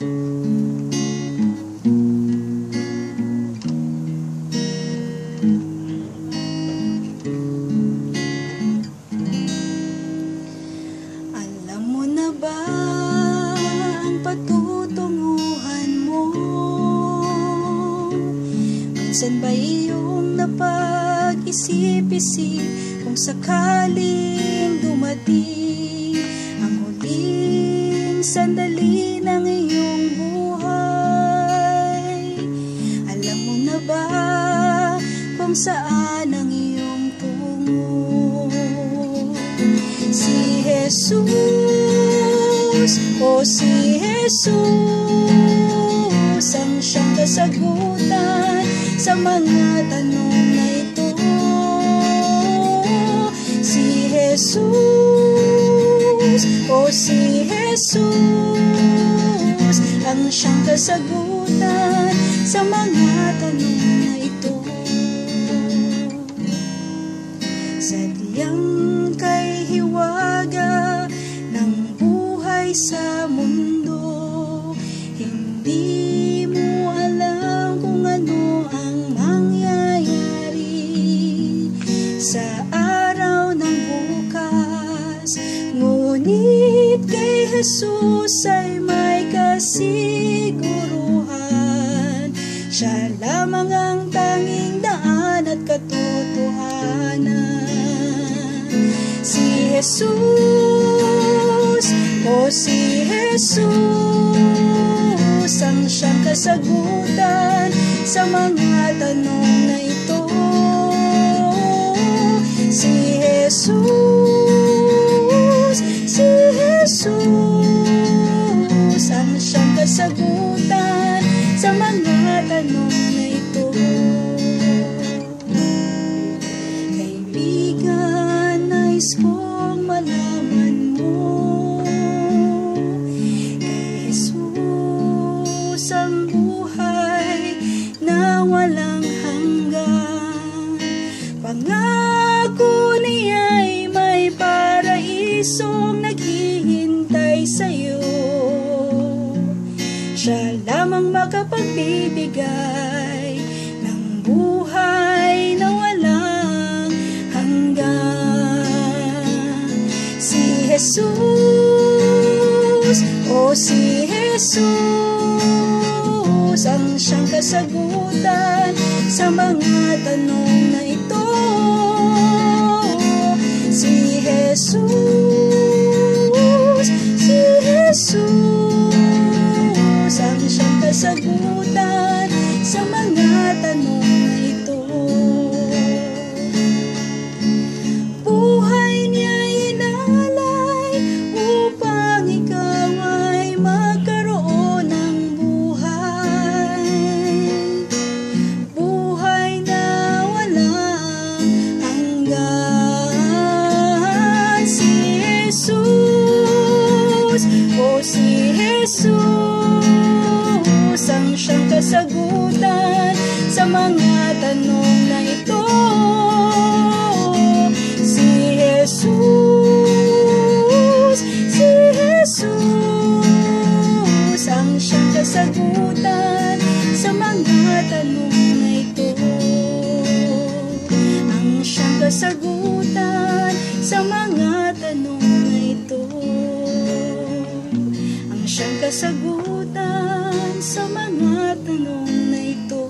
Minsan ba iyong napag-isip-isip kung sakaling dumating ang huling sandali ng saan ang iyong tungo? Si Jesus, o si Jesus, ang siyang kasagutan sa mga tanong na ito. Si Jesus, o si Jesus, ang siyang kasagutan sa mga sa mundo. Hindi mo alam kung ano ang mangyayari Sa araw ng bukas Ngunit kay Jesus ay may kasiguruhan. Siya lamang ang tanging daan at katotohanan. Si Jesus, si Jesus Ang siyang kasagutan sa mga tanong na ito. Si Jesus, si Jesus Ang siyang kasagutan sa mga tanong na ito. Kaibigan, nais kong malaman mo Jesus, o si Jesus Ang siyang kasagutan sa mga tanong kasagutan sa mga tanong na ito. Si Jesus, si Jesus, ang siyang kasagutan sa mga tanong na ito. Ang siyang kasagutan sa mga tanong na ito. Ang siyang kasagutan sa mga tanong na ito.